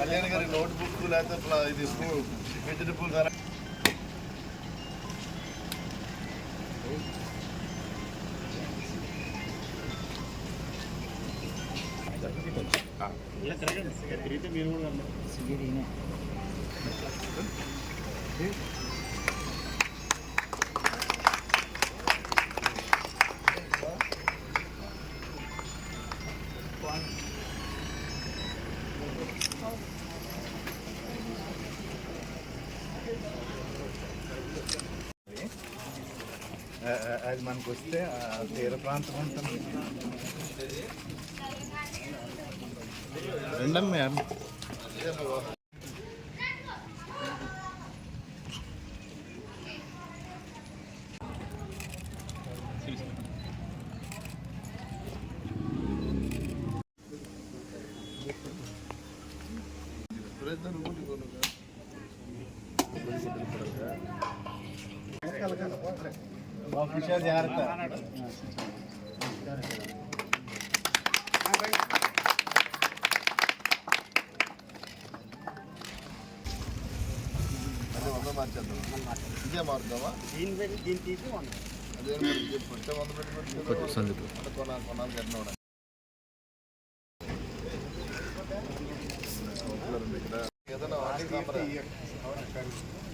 కళ్యాణ్ గారి note book లేకపోతే ఇది వెజిటబుల్ ధర మీరు కూడా అది మనకు వస్తే ఆ తీర ప్రాంతం ఉంటుంది రెండమ్మ విషయాలు జాగ్రత్త ఇదే మార్దామా దీని దీన్ని తీసి అదే అంటే కొనాలి కొనాలి వాటికి సంబరా?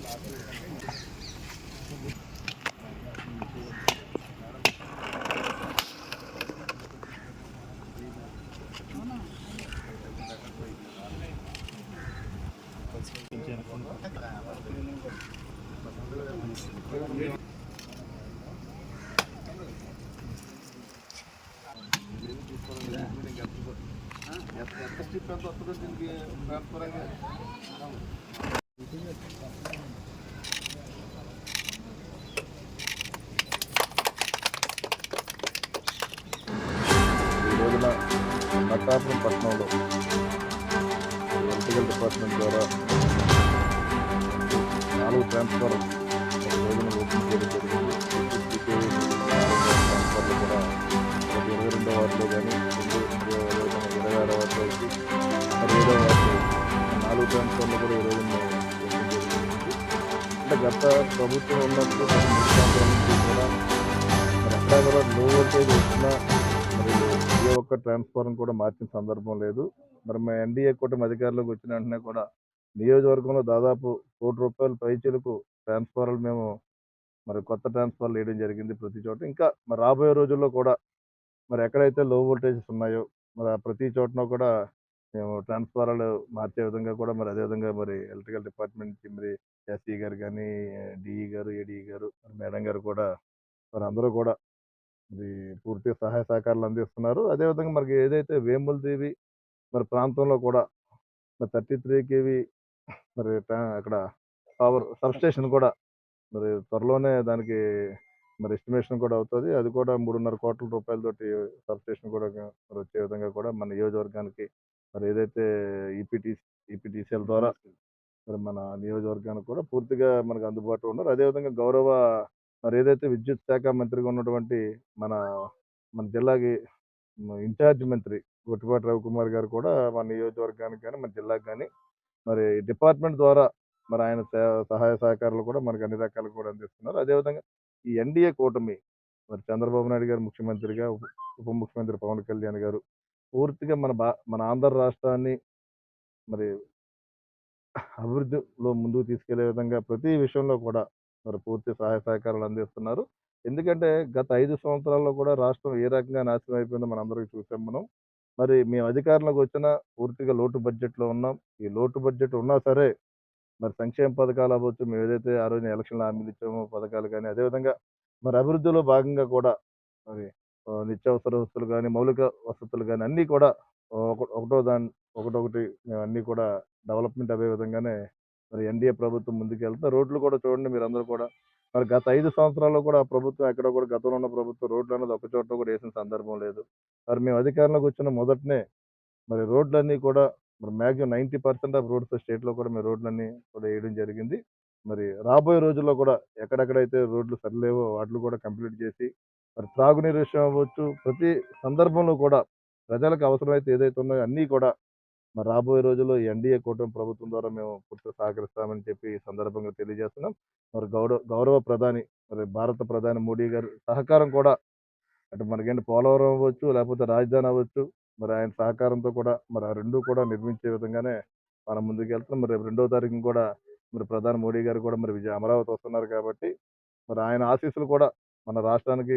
ఎంత ఎంత స్టిప్ ఎంత వస్తుందో దీనికి ట్రాన్స్పరంగా ఈ రోజున నట్టాపురం పట్టణంలో ఎలక్ట్రికల్ డిపార్ట్మెంట్ ద్వారా నాలుగు ట్రాన్స్ఫర్ ఒక రోజున ఓపెన్ చేయడం జరిగింది. ట్రాన్స్ఫర్లు కూడా ఇరవై రెండో వారిలో కానీ రెండు ఇరవై నాలుగు ప్రాంతాల్లో కూడా ఈరోజు అంటే గత ప్రభుత్వం ఉన్నప్పుడు నుంచి కూడా ఎక్కడా కూడా లో వోల్టేజ్ వచ్చినా మరి ఏ ఒక్క ట్రాన్స్ఫార్మర్ కూడా మార్చిన సందర్భం లేదు. మరి మా ఎన్డీఏ కూటమి అధికారంలోకి వచ్చిన వెంటనే కూడా నియోజకవర్గంలో దాదాపు కోటి రూపాయల పైచలకు ట్రాన్స్ఫార్మర్లు మేము మరి కొత్త ట్రాన్స్ఫార్మర్లు వేయడం జరిగింది ప్రతి చోట. ఇంకా మరి రాబోయే రోజుల్లో కూడా మరి ఎక్కడైతే లో వోల్టేజెస్ ఉన్నాయో మరి ప్రతి చోటన కూడా మేము ట్రాన్స్ఫార్మర్లు మార్చే విధంగా కూడా మరి అదేవిధంగా మరి ఎలక్ట్రికల్ డిపార్ట్మెంట్ నుంచి మరి ఎస్ఈ గారు కానీ డిఈ గారు ఏడీ గారు మేడం గారు కూడా మరి అందరూ కూడా ఇది పూర్తి సహాయ సహకారాలు అందిస్తున్నారు. అదేవిధంగా మనకి ఏదైతే వేముల దేవి మరి ప్రాంతంలో కూడా మరి థర్టీ త్రీ కేవీ మరి అక్కడ పవర్ సబ్స్టేషన్ కూడా మరి త్వరలోనే దానికి మరి ఎస్టిమేషన్ కూడా అవుతుంది. అది కూడా మూడున్నర కోట్ల రూపాయలతోటి సబ్స్టేషన్ కూడా మరి వచ్చే విధంగా కూడా మన నియోజకవర్గానికి మరి ఏదైతే ఈపీటీ ఈపీటీసీఎల్ ద్వారా మరి మన నియోజకవర్గానికి కూడా పూర్తిగా మనకు అందుబాటులో ఉన్నారు. అదేవిధంగా గౌరవ మరి ఏదైతే విద్యుత్ శాఖ మంత్రిగా ఉన్నటువంటి మన మన జిల్లాకి ఇన్ఛార్జ్ మంత్రి గొట్టిపాటి రవికుమార్ గారు కూడా మన నియోజకవర్గానికి కానీ మన జిల్లాకి కానీ మరి డిపార్ట్మెంట్ ద్వారా మరి ఆయన సహ- సహాయ సహకారాలు కూడా మనకు అన్ని రకాలు కూడా అందిస్తున్నారు. అదేవిధంగా ఈ ఎన్డీఏ కూటమి మరి చంద్రబాబు నాయుడు గారు ముఖ్యమంత్రిగా ఉప ముఖ్యమంత్రి పవన్ కళ్యాణ్ గారు పూర్తిగా మన బా మన ఆంధ్ర రాష్ట్రాన్ని మరి అభివృద్ధిలో ముందుకు తీసుకెళ్ళే విధంగా ప్రతి విషయంలో కూడా మరి పూర్తి సహాయ సహకారాలు అందిస్తున్నారు. ఎందుకంటే గత ఐదు సంవత్సరాల్లో కూడా రాష్ట్రం ఏ రకంగా నాశనం అయిపోయిందో మనం అందరికీ చూసాం మనం. మరి మేము అధికారంలోకి వచ్చిన పూర్తిగా లోటు బడ్జెట్లో ఉన్నాం. ఈ లోటు బడ్జెట్ ఉన్నా సరే మరి సంక్షేమ పథకాలు అవ్వచ్చు. మేము ఏదైతే ఆ రోజున ఎలక్షన్లో హామీలు ఇచ్చామో పథకాలు కానీ అదేవిధంగా మరి అభివృద్ధిలో భాగంగా కూడా మరి నిత్యావసర వస్తువులు కానీ మౌలిక వసతులు కానీ అన్నీ కూడా ఒక- ఒకటో దాని ఒకటొకటి మేము అన్నీ కూడా డెవలప్మెంట్ అయ్యే విధంగానే మరి ఎన్డీఏ ప్రభుత్వం ముందుకెళ్తుంది రోడ్లు కూడా చూడండి మీరు అందరూ కూడా. మరి గత ఐదు సంవత్సరాల్లో కూడా ఆ ప్రభుత్వం ఎక్కడ కూడా గతంలో ఉన్న ప్రభుత్వం రోడ్లు అనేది ఒక చోట కూడా వేసిన సందర్భం లేదు. మరి మేము అధికారంలోకి వచ్చిన మొదటనే మరి రోడ్లన్నీ కూడా మరి maximum ninety percent of roads స్టేట్లో కూడా మేము రోడ్లన్నీ కూడా వేయడం జరిగింది. మరి రాబోయే రోజుల్లో కూడా ఎక్కడెక్కడైతే రోడ్లు సరిలేవో వాటిని కూడా కంప్లీట్ చేసి మరి త్రాగునీరు విషయం అవ్వచ్చు ప్రతి సందర్భంలో కూడా ప్రజలకు అవసరమైతే ఏదైతే ఉన్నాయో అన్నీ కూడా మరి రాబోయే రోజుల్లో ఎన్డీఏ కూటమి ప్రభుత్వం ద్వారా మేము పూర్తిగా సహకరిస్తామని చెప్పి ఈ సందర్భంగా తెలియజేస్తున్నాం. మరి గౌరవ గౌరవ ప్రధాని మరి భారత ప్రధాని మోడీ గారి సహకారం కూడా అంటే మనకేంటి పోలవరం అవ్వచ్చు లేకపోతే రాజధాని అవ్వచ్చు మరి ఆయన సహకారంతో కూడా మరి ఆ రెండు కూడా నిర్మించే విధంగానే మనం ముందుకు వెళ్తున్నాం మరి రేపు రెండో తారీఖున కూడా మరి ప్రధాని మోడీ గారు కూడా మరి విజయ అమరావతి వస్తున్నారు కాబట్టి మరి ఆయన ఆశీస్సులు కూడా మన రాష్ట్రానికి